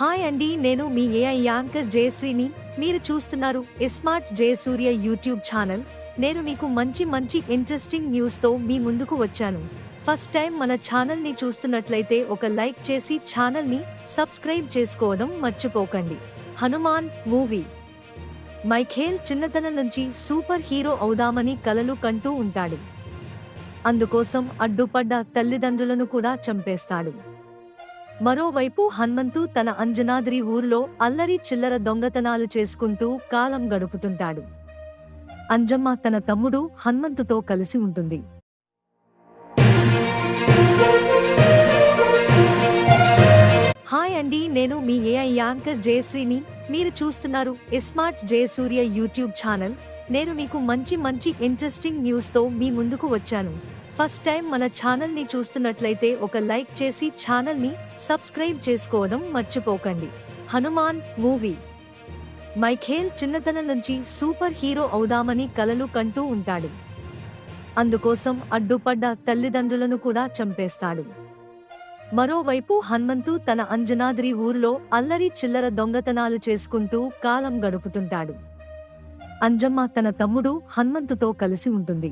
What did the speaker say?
Hi అండి నేను మీ AI anchor జయశ్రీని. మీరు చూస్తున్నారు ఎస్మార్ట్ జయసూర్య యూట్యూబ్ ఛానల్. నేను మీకు మంచి మంచి ఇంట్రెస్టింగ్ న్యూస్తో మీ ముందుకు వచ్చాను. ఫస్ట్ టైం మన ఛానల్ని చూస్తున్నట్లయితే ఒక లైక్ చేసి ఛానల్ని సబ్స్క్రైబ్ చేసుకోవడం మర్చిపోకండి. హనుమాన్ మూవీ. మైఖేల్ చిన్నతనం నుంచి సూపర్ హీరో అవుదామని కలలు కంటూ ఉంటాడు. అందుకోసం అడ్డుపడ్డ తల్లిదండ్రులను కూడా చంపేస్తాడు. మరోవైపు హన్మంతు తన అంజనాద్రి ఊరిలో అల్లరి చిల్లర దొంగతనాలు చేసుకుంటూ కాలం గడుపుతుంటాడు. అంజమ్మ తన తమ్ముడు హన్మంతుతో కలిసి ఉంటుంది. హాయ్ అండి నేను మీ ఏఐ యాంకర్ జయశ్రీని. మీరు చూస్తున్నారు స్మార్ట్ జయసూర్య యూట్యూబ్ ఛానల్. నేను మీకు మంచి మంచి ఇంట్రెస్టింగ్ న్యూస్తో మీ ముందుకు వచ్చాను. ఫస్ట్ టైం మన ఛానల్ని చూస్తున్నట్లయితే ఒక లైక్ చేసి ఛానల్ని సబ్స్క్రైబ్ చేసుకోవడం మర్చిపోకండి. హనుమాన్ మూవీ. మైఖేల్ చిన్నతనం నుంచి సూపర్ హీరో అవుదామని కలలు కంటూ ఉంటాడు. అందుకోసం అడ్డుపడ్డ తల్లిదండ్రులను కూడా చంపేస్తాడు. మరోవైపు హన్మంతు తన అంజనాద్రి ఊరిలో అల్లరి చిల్లర దొంగతనాలు చేసుకుంటూ కాలం గడుపుతుంటాడు. అంజమ్మ తన తమ్ముడు హన్మంతుతో కలిసి ఉంటుంది.